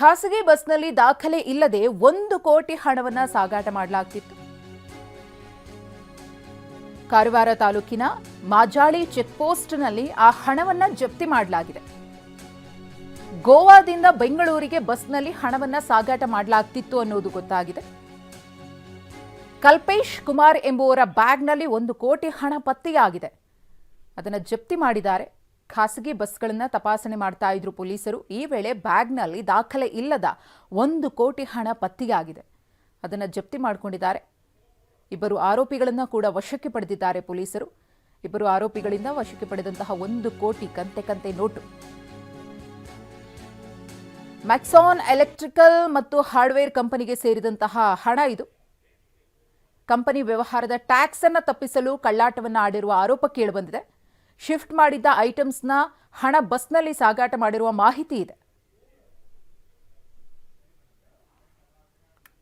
ಖಾಸಗಿ ಬಸ್ನಲ್ಲಿ ದಾಖಲೆ ಇಲ್ಲದೆ ಒಂದು ಕೋಟಿ ಹಣವನ್ನ ಸಾಗಾಟ ಮಾಡಲಾಗ್ತಿತ್ತು. ಕಾರವಾರ ತಾಲೂಕಿನ ಮಾಜಾಳಿ ಚೆಕ್ಪೋಸ್ಟ್ನಲ್ಲಿ ಆ ಹಣವನ್ನ ಜಪ್ತಿ ಮಾಡಲಾಗಿದೆ. ಗೋವಾದಿಂದ ಬೆಂಗಳೂರಿಗೆ ಬಸ್ನಲ್ಲಿ ಹಣವನ್ನ ಸಾಗಾಟ ಮಾಡಲಾಗ್ತಿತ್ತು ಅನ್ನೋದು ಗೊತ್ತಾಗಿದೆ. ಕಲ್ಪೇಶ್ ಕುಮಾರ್ ಎಂಬುವರ ಬ್ಯಾಗ್ನಲ್ಲಿ ಒಂದು ಕೋಟಿ ಹಣ ಪತ್ತೆಯಾಗಿದೆ. ಅದನ್ನು ಜಪ್ತಿ ಮಾಡಿದ್ದಾರೆ. ಖಾಸಗಿ ಬಸ್ಗಳನ್ನು ತಪಾಸಣೆ ಮಾಡ್ತಾ ಇದ್ರು ಪೊಲೀಸರು. ಈ ವೇಳೆ ಬ್ಯಾಗ್ನಲ್ಲಿ ದಾಖಲೆ ಇಲ್ಲದ ಒಂದು ಕೋಟಿ ಹಣ ಪತ್ತೆಯಾಗಿದೆ ಅದನ್ನು ಜಪ್ತಿ ಮಾಡಿಕೊಂಡಿದ್ದಾರೆ. ಇಬ್ಬರು ಆರೋಪಿಗಳನ್ನು ಕೂಡ ವಶಕ್ಕೆ ಪಡೆದಿದ್ದಾರೆ ಪೊಲೀಸರು. ಇಬ್ಬರು ಆರೋಪಿಗಳಿಂದ ವಶಕ್ಕೆ ಪಡೆದಂತಹ ಒಂದು ಕೋಟಿ ಕಂತೆ ಕಂತೆ ನೋಟು. ಮ್ಯಾಕ್ಸಾನ್ ಎಲೆಕ್ಟ್ರಿಕಲ್ ಮತ್ತು ಹಾರ್ಡ್ವೇರ್ ಕಂಪನಿಗೆ ಸೇರಿದಂತಹ ಹಣ ಇದು. ಕಂಪನಿ ವ್ಯವಹಾರದ ಟ್ಯಾಕ್ಸ್ ಅನ್ನು ತಪ್ಪಿಸಲು ಕಳ್ಳಾಟವನ್ನು ಆಡಿರುವ ಆರೋಪ ಕೇಳಿಬಂದಿದೆ ಶಿಫ್ಟ್ ಮಾಡಿದ್ದ ಐಟಮ್ಸ್ನ ಹಣ ಬಸ್ನಲ್ಲಿ ಸಾಗಾಟ ಮಾಡಿರುವ ಮಾಹಿತಿ ಇದೆ.